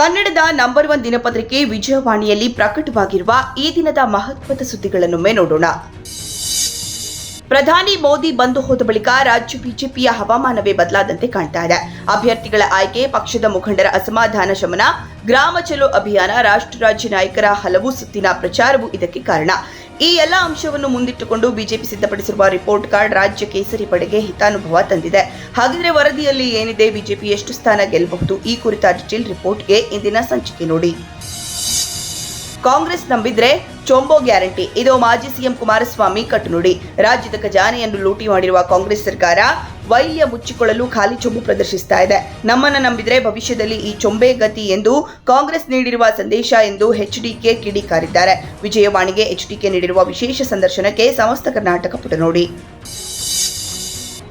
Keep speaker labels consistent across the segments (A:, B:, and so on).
A: ಕನ್ನಡದ number one ದಿನಪತ್ರಿಕೆ ವಿಜಯವಾಣಿಯಲ್ಲಿ ಪ್ರಕಟವಾಗಿರುವ ಈ ದಿನದ ಮಹತ್ವದ ಸುದ್ದಿಗಳನ್ನೊಮ್ಮೆ ನೋಡೋಣ. ಪ್ರಧಾನಿ ಮೋದಿ ಬಂದು ಹೋದ ಬಳಿಕ ರಾಜ್ಯ ಬಿಜೆಪಿಯ ಹವಾಮಾನವೇ ಬದಲಾದಂತೆ ಕಾಣ್ತಾ ಇದೆ. ಅಭ್ಯರ್ಥಿಗಳ ಆಯ್ಕೆ, ಪಕ್ಷದ ಮುಖಂಡರ ಅಸಮಾಧಾನ ಶಮನ, ಗ್ರಾಮ ಚಲೋ ಅಭಿಯಾನ, ರಾಷ್ಟ್ರ ರಾಜ್ಯ ನಾಯಕರ ಹಲವು ಸುತ್ತಿನ ಪ್ರಚಾರವು ಇದಕ್ಕೆ ಕಾರಣ. ಈ ಎಲ್ಲ ಅಂಶವನ್ನು ಮುಂದಿಟ್ಟುಕೊಂಡು ಬಿಜೆಪಿ ಸಿದ್ಧಪಡಿಸಿರುವ ರಿಪೋರ್ಟ್ ಕಾರ್ಡ್ ರಾಜ್ಯ ಕೇಸರಿ ಪಡೆಗೆ ಹಿತಾನುಭವ ತಂದಿದೆ. ಹಾಗಿದ್ರೆ ವರದಿಯಲ್ಲಿ ಏನಿದೆ? ಬಿಜೆಪಿ ಎಷ್ಟು ಸ್ಥಾನ ಗೆಲ್ಲಬಹುದು? ಈ ಕುರಿತ ಡಿಟೇಲ್ ರಿಪೋರ್ಟ್ಗೆ ಇಂದಿನ ಸಂಚಿಕೆ ನೋಡಿ. ಕಾಂಗ್ರೆಸ್ ನಂಬಿದ್ರೆ ಚೊಂಬೋ ಗ್ಯಾರಂಟಿ. ಇದು ಮಾಜಿ ಸಿಎಂ ಕುಮಾರಸ್ವಾಮಿ ಕಟ್ಟುನುಡಿ. ರಾಜ್ಯದ ಖಜಾನೆಯನ್ನು ಲೂಟಿ ಮಾಡಿರುವ ಕಾಂಗ್ರೆಸ್ ಸರ್ಕಾರ ವೈಲ್ಯ ಮುಚ್ಚಿಕೊಳ್ಳಲು ಖಾಲಿ ಚೊಂಬು ಪ್ರದರ್ಶಿಸ್ತಾ ಇದೆ. ನಮ್ಮನ್ನ ನಂಬಿದ್ರೆ ಭವಿಷ್ಯದಲ್ಲಿ ಈ ಚೊಂಬೆ ಗತಿ ಎಂದು ಕಾಂಗ್ರೆಸ್ ನೀಡಿರುವ ಸಂದೇಶ ಎಂದು ಎಚ್ಡಿಕೆ ಕಿಡಿಕಾರಿದ್ದಾರೆ ವಿಜಯವಾಣಿಗೆ ಎಚ್ಡಿಕೆ ನೀಡಿರುವ ವಿಶೇಷ ಸಂದರ್ಶನಕ್ಕೆ ಸಮಸ್ತ ಕರ್ನಾಟಕ ಪುಟ ನೋಡಿ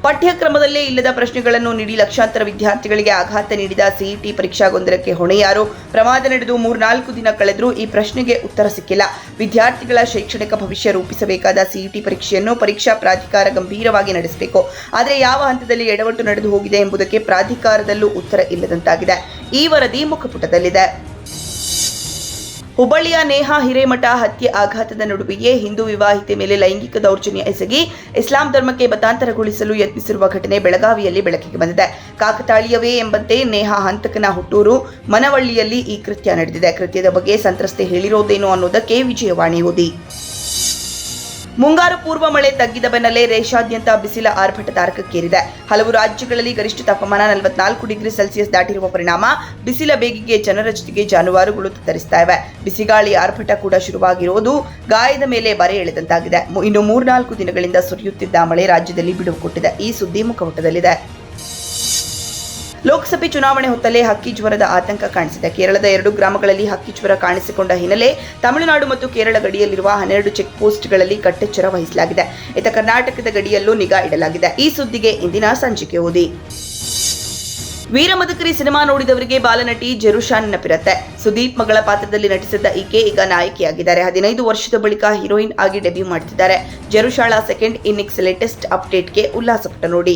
A: ಪಠ್ಯಕ್ರಮದಲ್ಲೇ ಇಲ್ಲದ ಪ್ರಶ್ನೆಗಳನ್ನು ನೀಡಿ ಲಕ್ಷಾಂತರ ವಿದ್ಯಾರ್ಥಿಗಳಿಗೆ ಆಘಾತ ನೀಡಿದ ಸಿಇಟಿ ಪರೀಕ್ಷಾ ಗೊಂದಲಕ್ಕೆ ಹೊಣೆ ಯಾರು ಪ್ರಮಾದ ನಡೆದು ಮೂರ್ನಾಲ್ಕು ದಿನ ಕಳೆದರೂ ಈ ಪ್ರಶ್ನೆಗೆ ಉತ್ತರ ಸಿಕ್ಕಿಲ್ಲ. ವಿದ್ಯಾರ್ಥಿಗಳ ಶೈಕ್ಷಣಿಕ ಭವಿಷ್ಯ ರೂಪಿಸಬೇಕಾದ ಸಿಇಟಿ ಪರೀಕ್ಷೆಯನ್ನು ಪರೀಕ್ಷಾ ಪ್ರಾಧಿಕಾರ ಗಂಭೀರವಾಗಿ ನಡೆಸಬೇಕು. ಆದರೆ ಯಾವ ಹಂತದಲ್ಲಿ ಎಡವಟ್ಟು ನಡೆದು ಹೋಗಿದೆ ಎಂಬುದಕ್ಕೆ ಪ್ರಾಧಿಕಾರದಲ್ಲೂ ಉತ್ತರ ಇಲ್ಲದಂತಾಗಿದೆ. ಈ ವರದಿ ಮುಖಪುಟದಲ್ಲಿದೆ. ಹುಬ್ಬಳ್ಳಿಯ ನೇಹಾ ಹಿರೇಮಠ ಹತ್ಯೆ ಆಘಾತದ ನಡುವೆಯೇ ಹಿಂದೂ ವಿವಾಹಿತೆ ಮೇಲೆ ಲೈಂಗಿಕ ದೌರ್ಜನ್ಯ ಎಸಗಿ ಇಸ್ಲಾಂ ಧರ್ಮಕ್ಕೆ ಮತಾಂತರಗೊಳಿಸಲು ಯತ್ನಿಸಿರುವ ಘಟನೆ ಬೆಳಗಾವಿಯಲ್ಲಿ ಬೆಳಕಿಗೆ ಬಂದಿದೆ. ಕಾಕತಾಳಿಯವೇ ಎಂಬಂತೆ ನೇಹಾ ಹಂತಕನ ಹುಟ್ಟೂರು ಮನವಳ್ಳಿಯಲ್ಲಿ ಈ ಕೃತ್ಯ ನಡೆದಿದೆ. ಕೃತ್ಯದ ಬಗ್ಗೆ ಸಂತ್ರಸ್ತೆ ಹೇಳಿರೋದೇನು ಅನ್ನೋದಕ್ಕೆ ವಿಜಯವಾಣಿ ಓದಿ. ಮುಂಗಾರು ಪೂರ್ವ ಮಳೆ ತಗ್ಗಿದ ಬೆನ್ನಲ್ಲೇ ದೇಶಾದ್ಯಂತ ಬಿಸಿಲ ಆರ್ಭಟ ತಾರಕಕ್ಕೇರಿದೆ. ಹಲವು ರಾಜ್ಯಗಳಲ್ಲಿ ಗರಿಷ್ಠ ತಾಪಮಾನ ನಲವತ್ನಾಲ್ಕು ಡಿಗ್ರಿ ಸೆಲ್ಸಿಯಸ್ ದಾಟಿರುವ ಪರಿಣಾಮ ಬಿಸಿಲ ಬೇಗಿಗೆ ಜನರ ಜೊತೆಗೆ ಜಾನುವಾರುಗಳು ತತ್ತರಿಸ್ತಾ ಇವೆ. ಬಿಸಿಗಾಳಿ ಆರ್ಭಟ ಕೂಡ ಶುರುವಾಗಿರುವುದು ಗಾಯದ ಮೇಲೆ ಬರೆ ಎಳೆದಂತಾಗಿದೆ. ಇನ್ನು ಮೂರ್ನಾಲ್ಕು ದಿನಗಳಿಂದ ಸುರಿಯುತ್ತಿದ್ದ ಮಳೆ ರಾಜ್ಯದಲ್ಲಿ ಬಿಡುವು ಕೊಟ್ಟಿದೆ. ಈ ಸುದ್ದಿ ಮುಖಪುಟದಲ್ಲಿದೆ ಲೋಕಸಭೆ ಚುನಾವಣೆ ಹೊತ್ತಲ್ಲೇ ಹಕ್ಕಿ ಜ್ವರದ ಆತಂಕ ಕಾಣಿಸಿದೆ. ಕೇರಳದ ಎರಡು ಗ್ರಾಮಗಳಲ್ಲಿ ಹಕ್ಕಿ ಜ್ವರ ಕಾಣಿಸಿಕೊಂಡ ಹಿನ್ನೆಲೆ ತಮಿಳುನಾಡು ಮತ್ತು ಕೇರಳ ಗಡಿಯಲ್ಲಿರುವ ಹನ್ನೆರಡು ಚೆಕ್ ಪೋಸ್ಟ್ಗಳಲ್ಲಿ ಕಟ್ಟೆಚ್ಚರ ವಹಿಸಲಾಗಿದೆ. ಇತ್ತ ಕರ್ನಾಟಕದ ಗಡಿಯಲ್ಲೂ ನಿಗಾ ಇಡಲಾಗಿದೆ. ಈ ಸುದ್ದಿಗೆ ಇಂದಿನ ಸಂಚಿಕೆ ಓದಿ ವೀರಮದಕರಿ ಸಿನಿಮಾ ನೋಡಿದವರಿಗೆ ಬಾಲನಟಿ ಜೆರುಷಾ ನೆನಪಿರುತ್ತೆ. ಸುದೀಪ್ ಮಗಳ ಪಾತ್ರದಲ್ಲಿ ನಟಿಸಿದ್ದ ಈಕೆ ಈಗ ನಾಯಕಿಯಾಗಿದ್ದಾರೆ. ಹದಿನೈದು ವರ್ಷದ ಬಳಿಕ ಹೀರೋಯಿನ್ ಆಗಿ ಡೆಬ್ಯೂ ಮಾಡ್ತಿದ್ದಾರೆ. ಜರುಷಾಳ ಸೆಕೆಂಡ್ ಇನ್ನಿಂಗ್ಸ್ ಲೇಟೆಸ್ಟ್ ಅಪ್ಡೇಟ್ಗೆ ಉಲ್ಲಾಸಪಟ್ಟ ನೋಡಿ.